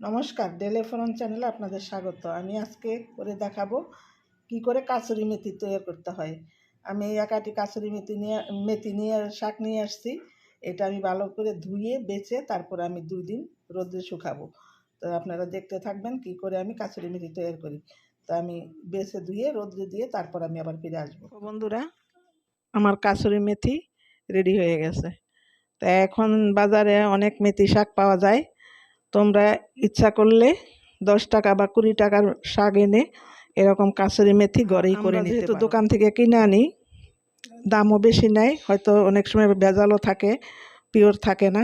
নমস্কার ডেলিফোন চ্যানেলে আপনাদের স্বাগত। আমি আজকে করে দেখাবো কি করে কাসুরি মেথি তৈরি করতে হয়। আমি একাটি কাসুরি মেথি নিয়ে মেথি নিয়ে, শাক নিয়ে আসছি। এটা আমি ভালো করে ধুয়ে, বেছে, তারপরে আমি দুই দিন রোদ্রে শুকাবো। তো আপনারা দেখতে থাকবেন কি করে আমি কাসুরি মেথি তৈরি করি। তো আমি বেছে ধুয়ে রোদ্রে দিয়ে তারপর আমি আবার ফিরে আসব। বন্ধুরা, আমার কাসুরি মেথি রেডি হয়ে গেছে। তা এখন বাজারে অনেক মেথি শাক পাওয়া যায়। তোমরা ইচ্ছা করলে দশ টাকা বা কুড়ি টাকার শাক এনে এরকম কাসুরি মেথি ঘরেই করে নিতে যেহেতু দোকান থেকে কিনে আনি দামও বেশি নেয় হয়তো অনেক সময় ভেজালও থাকে পিওর থাকে না।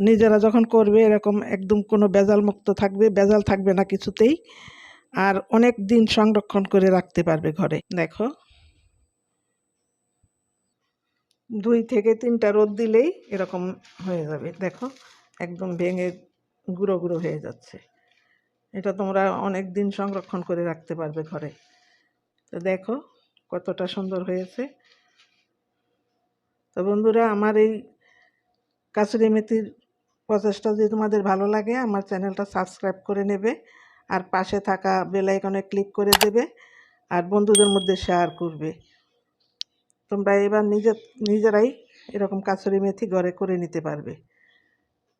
নিজেরা যখন করবে এরকম একদম কোনো ভেজাল মুক্ত থাকবে ভেজাল থাকবে না কিছুতেই। আর অনেক দিন সংরক্ষণ করে রাখতে পারবে ঘরে। দেখো। দুই থেকে তিনটা রোদ দিলেই এরকম হয়ে যাবে। দেখো একদম ভেঙে গুঁড়ো গুঁড়ো হয়ে যাচ্ছে। এটা তোমরা অনেক দিন সংরক্ষণ করে রাখতে পারবে ঘরে। তো দেখো কতটা সুন্দর হয়েছে। তো বন্ধুরা, আমার এই কাসুরি মেথির প্রচেষ্টা যদি তোমাদের ভালো লাগে, আমার চ্যানেলটা সাবস্ক্রাইব করে নেবে আর পাশে থাকা বেল আইকনে ক্লিক করে দেবে আর বন্ধুদের মধ্যে শেয়ার করবে। তোমরা এবার নিজের নিজেরাই এরকম কাসুরি মেথি ঘরে করে নিতে পারবে।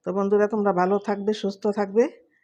তো বন্ধুরা তোমরা ভালো থাকবে সুস্থ থাকবে।